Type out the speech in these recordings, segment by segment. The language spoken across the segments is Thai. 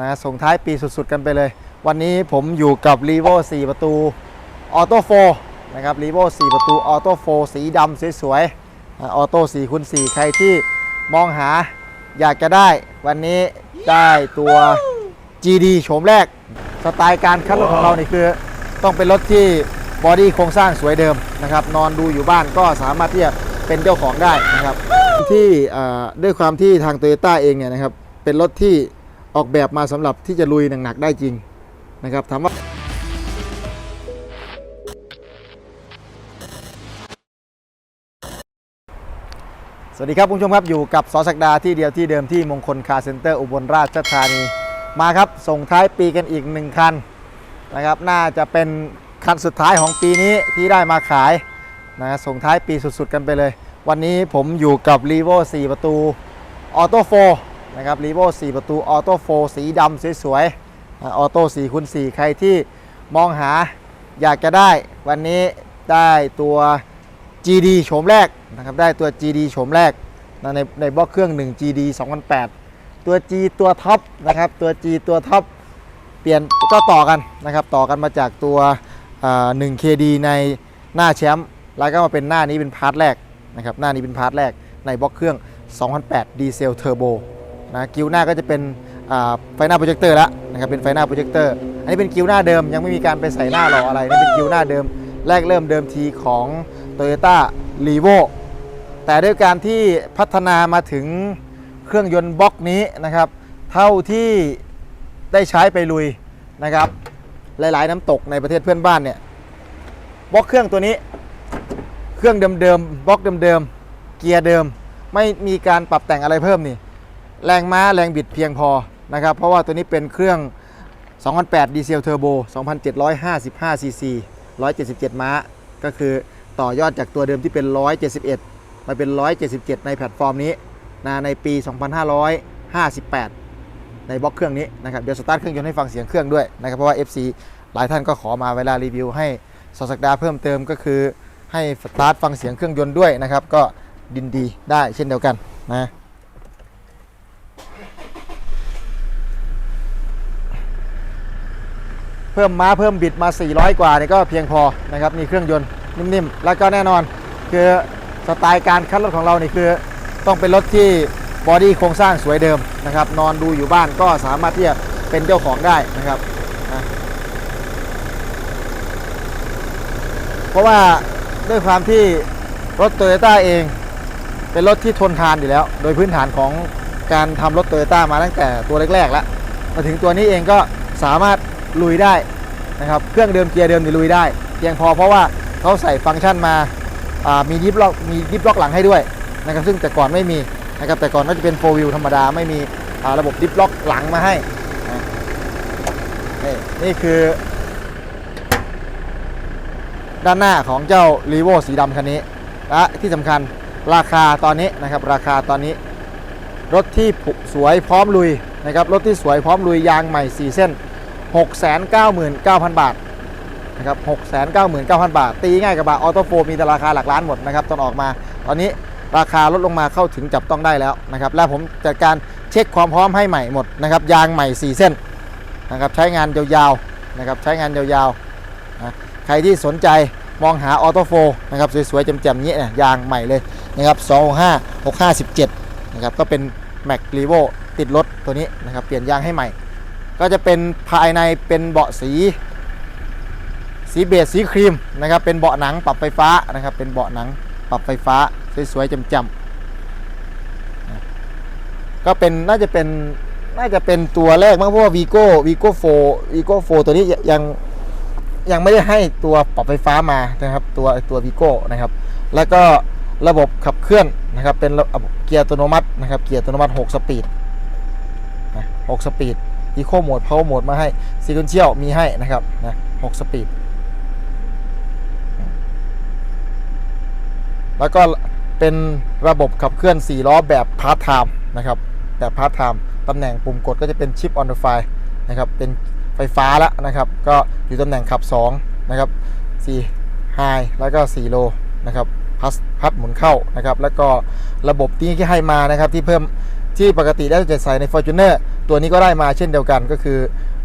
นะส่งท้ายปีสุดๆกันไปเลย วันนี้ผมอยู่กับ r e v o 4 ประตูออโต้โฟนะครับ r e v o 4 ประตูออโต้โฟสีดำสวยๆออโต้4คูณ4ใครที่มองหาอยากจะได้ วันนี้ได้ตัว GD โฉมแรก สไตล์การคัดรถของเรานี่คือ ต้องเป็นรถที่บอดี้โครงสร้างสวยเดิมนะครับนอนดูอยู่บ้านก็สามารถที่จะเป็นเจ้าของได้นะครับที่ด้วยความที่ทาง t o y ยต้าเองเนี่ยนะครับเป็นรถที่ ออกแบบมาสำหรับที่จะลุยหนักๆได้จริงนะครับถามว่าสวัสดีครับคุณผู้ชมครับอยู่กับสอสักดาที่เดียวที่เดิมที่มงคลคาร์เซ็นเตอร์อุบลราชธานี มาครับ ส่งท้ายปีกันอีกหนึ่งคันนะครับ น่าจะเป็นคันสุดท้ายของปีนี้ที่ได้มาขายนะส่งท้ายปีสุดๆกันไปเลย วันนี้ผมอยู่กับ r e v o 4ประตูออโต้โฟ นะครับ r e v o 4ประตูออโต้โฟสีดำสวยๆออโต้4คูณ4ใครที่มองหาอยากจะได้วันนี้ได้ตัว GD โฉมแรกนะครับได้ตัว GD โฉมแรกในในบล็อกเครื่อง 1 GD 2008 ตัว G ตัวท็อปนะครับตัว G ตัวท็อปเปลี่ยนก็ต่อกันนะครับต่อกันมาจากตัวอ่า1 KD ในหน้าแชมป์แล้วก็มาเป็นหน้านี้เป็นพาร์ทแรกนะครับหน้านี้เป็นพาร์ทแรกในบล็อกเครื่อง 2008 ดีเซลเทอร์โบ นะกิวหน้าก็จะเป็นไฟหน้าโปรเจคเตอร์แล้วนะครับเป็นไฟหน้าโปรเจคเตอร์อันนี้เป็นกิวหน้าเดิมยังไม่มีการไปใส่หน้าหล่ออะไรนี่เป็นกิวหน้าเดิม แรกเริ่มเดิมทีของ Toyota r e v o แต่ด้วยการที่พัฒนามาถึงเครื่องยนต์บล็อกนี้นะครับ เท่าที่ได้ใช้ไปลุยนะครับ หลาย ๆ น้ำตกในประเทศเพื่อนบ้านเนี่ยบล็อกเครื่องตัวนี้ เครื่องเดิมๆบล็อกเดิมๆเกียร์เดิม ไม่มีการปรับแต่งอะไรเพิ่มนี่ แรงม้าแรงบิดเพียงพอนะครับเพราะว่าตัวนี้เป็นเครื่อง 2008 ดีเซลเทอร์โบ 2,755 ซีซี 177 ม้า ก็คือต่อยอดจากตัวเดิมที่เป็น 171 มาเป็น 177 ในแพลตฟอร์มนี้นะในปี 2558 ในบล็อกเครื่องนี้นะครับเดี๋ยวสตาร์ทเครื่องยนต์ให้ฟังเสียงเครื่องด้วยนะครับเพราะว่า FC หลายท่านก็ขอมาเวลารีวิวให้สอสักดาเพิ่มเติมก็คือให้สตาร์ทฟังเสียงเครื่องยนต์ด้วยนะครับก็ดินดีได้เช่นเดียวกันนะ เพิ่มม้าเพิ่มบิดมา 400 กว่าเนี่ยก็เพียงพอนะครับนี่เครื่องยนต์นิ่มๆ แล้วก็แน่นอน คือสไตล์การคัดรถของเราเนี่คือ ต้องเป็นรถที่บอดี้โครงสร้างสวยเดิมนะครับ นอนดูอยู่บ้านก็สามารถที่จะเป็นเจ้าของได้นะครับเพราะว่าด้วยความที่รถโตโยต้าเอง เป็นรถที่ทนทานอยู่แล้ว โดยพื้นฐานของการทำรถโตโยต้ามาตั้งแต่ตัวแรกๆแล้วมาถึงตัวนี้เองก็สามารถ ลุยได้นะครับเครื่องเดิมเกียร์เดิมนี่ลุยได้เพียงพอเพราะว่าเขาใส่ฟังก์ชันมามีดิฟล็อกมีดิฟล็อกหลังให้ด้วยนะครับซึ่งแต่ก่อนไม่มีนะครับแต่ก่อนก็จะเป็นโฟวิวธรรมดาไม่มีระบบดิฟล็อกหลังมาให้นะนี่นี่คือ ด้านหน้าของเจ้า r ีโวสีดำคันนี้และที่สำคัญราคาตอนนี้นะครับราคาตอนนี้ รถที่สวยพร้อมลุยนะครับรถที่สวยพร้อมลุยยางใหม่ 4 เส้น 699,000 บาทนะครับ699,000 บาท ตีง่ายกับบาออโต้โฟมีแต่ราคาหลักล้านหมดนะครับตอนออกมา ตอนนี้ราคาลดลงมาเข้าถึงจับต้องได้แล้วนะครับและผมจัดการเช็คความพร้อมให้ใหม่หมดนะครับยางใหม่ 4 เส้นนะครับใช้งานยาวๆนะครับใช้งานยาวๆนะใครที่สนใจมองหาออโต้โฟนะครับสวยๆแจ่มๆนี้นี่ยางใหม่เลยนะครับ265 657นะครับก็เป็นแม็กรีโวติดรถตัวนี้นะครับเปลี่ยนยางให้ใหม่ ก็จะเป็นภายในเป็นเบาะสี สีเบจสีครีมนะครับ เป็นเบาะหนังปรับไฟฟ้านะครับ เป็นเบาะหนังปรับไฟฟ้าสวยๆจำๆก็เป็นน่าจะเป็นน่าจะเป็นตัวแรกมั้งเพราะว่าวีโก้วีโก้โฟวีโก้โฟตัวนี้ยังยังไม่ได้ให้ตัวปรับไฟฟ้ามานะครับตัวตัววีโก้นะครับ แล้วก็ระบบขับเคลื่อนนะครับเป็นเกียร์อัตโนมัตินะครับเกียร์อัตโนมัติ 6 สปีด6สปีด อีโคโหมดเพาโหมดมาให้ซีควนเชียลมีให้นะครับนะ6สปีดแล้วก็เป็นระบบขับเคลื่อน 4 ล้อแบบพาร์ทไทม์นะครับแบบพาร์ทไทม์ตำแหน่งปุ่มกดก็จะเป็นชิปออนเดอะไฟนะครับเป็นไฟฟ้าแล้วนะครับ ก็อยู่ตำแหน่งขับ2นะครับ4 High แล้วก็4 Low นะครับพัสพัดหมุนเข้านะครับ แล้วก็ระบบที่ให้มานะครับที่เพิ่มที่ปกติได้จะใส่ใน Fortuner ตัวนี้ก็ได้มาเช่นเดียวกันก็คือ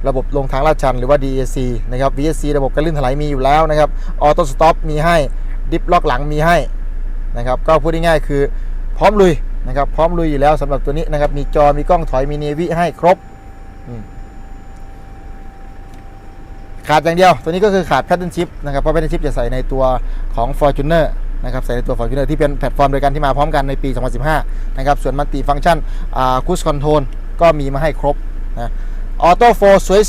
ระบบลงทางลาดชันหรือว่า DAC นะครับ VSC ระบบการลื่นถลายมีอยู่แล้วนะครับออโต้สต็อปมีให้ดิฟล็อกหลังมีให้นะครับก็พูดง่ายๆคือพร้อมลุยนะครับพร้อมลุยอยู่แล้วสำหรับตัวนี้นะครับมีจอมีกล้องถอยมีเนวิให้ครบ ขาดอย่างเดียว ตัวนี้ก็คือขาดแพ t เทิร์นชิพนะครับเพราะแพ t เทิร์นชิพจะใส่ในตัวของ Fortuner นะครับใส่ในตัว Fortuner ที่เป็นแพลตฟอร์มเดียวกันที่มาพร้อมกันในปี 2015 นะครับส่วนมัลติฟัง c t ชันคูสคอนโทรล ก็มีมาให้ครบนะออโต้โฟ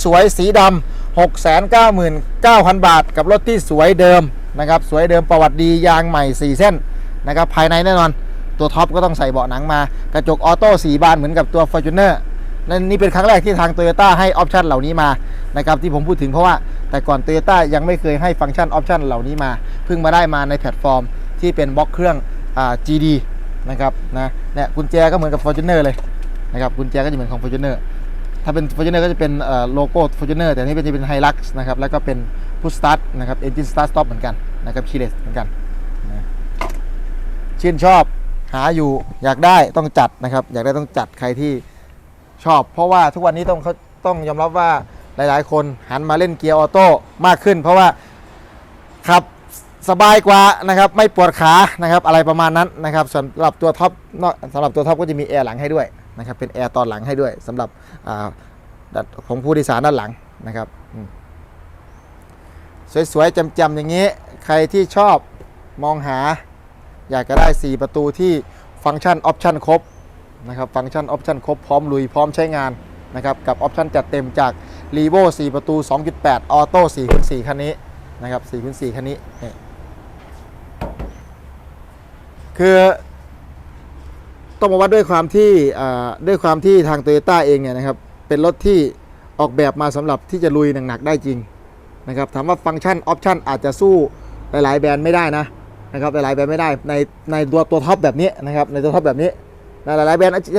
สวยๆ สีดำ699,000 บาท กับรถที่สวยเดิมนะครับสวยเดิมประวัติดียางใหม่ 4 เส้นนะครับภายในแน่นอนตัวท็อปก็ต้องใส่เบาะหนังมา กระจกออโต้สีบานเหมือนกับตัว Fortuner นั่นนี่เป็นครั้งแรกที่ทาง t o y ยต้ให้ออปชันเหล่านี้มานะครับที่ผมพูดถึงเพราะว่าแต่ก่อน t o y ยต้ยังไม่เคยให้ฟังก์ชันออปชันเหล่านี้มา เพิ่งมาได้มาในแพลตฟอร์มที่เป็นบล็อกเครื่องอ่า GD นะครับนะเนี่ยกุญแจก็เหมือนกับ Fortuner เลย นะครับกุญแจก็จะเหมือนของ Fortuner ถ้าเป็น Fortuner ก็จะเป็นโลโก้ Fortuner แต่นี่เป็นจะเป็น Hilux นะครับแล้วก็เป็น Push Start นะครับ Engine Start Stop เหมือนกันนะครับ Keyless เหมือนกันนะชื่นชอบหาอยู่อยากได้ต้องจัดนะครับ อยากได้ต้องจัดใครที่ชอบ เพราะว่าทุกวันนี้ต้องเขาต้องยอมรับว่าหลาย ๆ คนหันมาเล่นเกียร์ออโต้มากขึ้น เพราะว่าขับสบายกว่านะครับไม่ปวดขานะครับอะไรประมาณนั้นนะครับสำหรับตัวท็อปสำหรับตัวท็อปก็จะมีแอร์หลังให้ด้วย นะครับเป็นแอร์ตอนหลังให้ด้วยสำหรับอของผู้โดยสารด้านหลังนะครับสวยๆจำๆอย่างนี้ ใครที่ชอบมองหา อยากจะได้ 4 ประตูที่ฟังก์ชันออปชันครบนะครับฟังก์ชันออปชันครบพร้อมลุยพร้อมใช้งานนะครับกับออปชันจัดเต็มจาก r e v o 4 ประตู 2.8 ออโต้4คูณ4คันนี้นะครับ4คูณ4คันนี้ คือ ต้องบอกว่าด้วยความที่ด้วยความที่ทางโตโยต้าเองเนี่ยนะครับเป็นรถที่ออกแบบมาสำหรับที่จะลุยหนักๆได้จริงนะครับถามว่าฟังก์ชันออปชันอาจจะสู้หลายๆแบรนด์ไม่ได้นะนะครับหลายๆแบรนด์ไม่ได้ในในตัวตัวท็อปแบบนี้นะครับในตัวท็อปแบบนี้หลายๆแบรนด์อาจจะ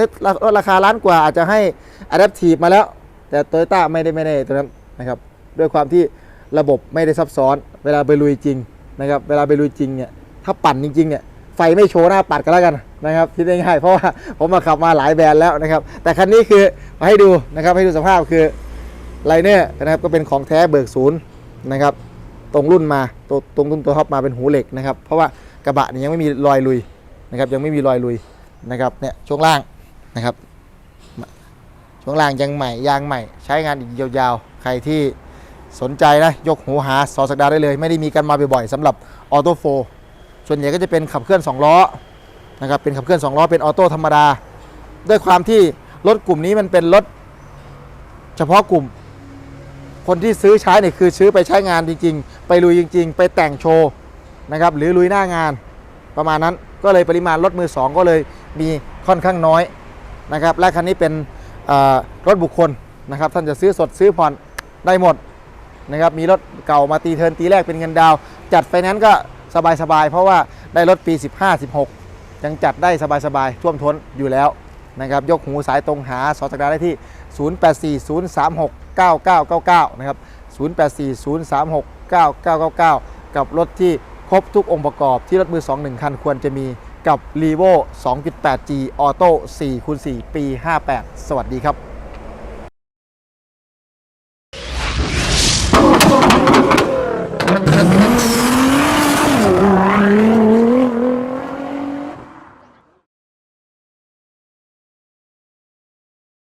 ลดราคาล้านกว่าอาจจะให้ Adaptive มาแล้ว แต่โตโยต้าไม่ได้ไม่ได้ตัวนั้นนะครับด้วยความที่ระบบไม่ได้ซับซ้อน เวลาไปลุยจริงนะครับเวลาไปลุยจริงเนี่ยถ้าปั่นจริงๆเนี่ยไฟไม่โชว์หน้าปัดกันแล้วกัน นะครับคิดง่ายๆเพราะว่าผมมาขับมาหลายแบรนด์แล้วนะครับ แต่คันนี้คือมาให้ดูนะครับให้ดูสภาพคือไลเนอร์นะครับก็เป็นของแท้เบิกศูนย์นะครับ ตรงรุ่นมาตรงตรงรุ่นตัวท็อปมาเป็นหูเหล็กนะครับ เพราะว่ากระบะนี่ยังไม่มีรอยลุยนะครับ ยังไม่มีรอยลุยนะครับเนี่ยช่วงล่างนะครับ ช่วงล่างยังใหม่ยางใหม่ ใช้งานอีกยาวๆ ใครที่สนใจนะยกหูหาสอสักดาได้เลย ไม่ได้มีกันมาบ่อยๆสำหรับออโต้โฟส่วนใหญ่ก็จะเป็นขับเคลื่อน 2 ล้อ นะครับเป็นขับเคลื่อน2ล้อเป็นออโต้ธรรมดา ด้วยความที่รถกลุ่มนี้มันเป็นรถเฉพาะกลุ่ม คนที่ซื้อใช้เนี่ยคือซื้อไปใช้งานจริง ๆ ไปลุยจริง ๆ ไปแต่งโชว์นะครับหรือลุยหน้างานประมาณนั้นก็เลยปริมาณรถมือ 2 ก็เลยมีค่อนข้างน้อยนะครับและคันนี้เป็นรถบุคคลนะครับท่านจะซื้อสดซื้อผ่อนได้หมดนะครับมีรถเก่ามาตีเทินตีแรกเป็นเงินดาว จัดไฟแนนซ์ก็สบายๆ เพราะว่าได้รถปี 15 16 ยังจัดได้สบายๆท่วมท้นอยู่แล้วนะครับยกหูสายตรงหาสอสักดาได้ที่ 0840369999 นะครับ 0840369999 กับรถที่ครบทุกองค์ประกอบที่รถมือ 2 1 คันควรจะมีกับ r e v o 2.8G Auto 4x4 ปี 58 สวัสดีครับ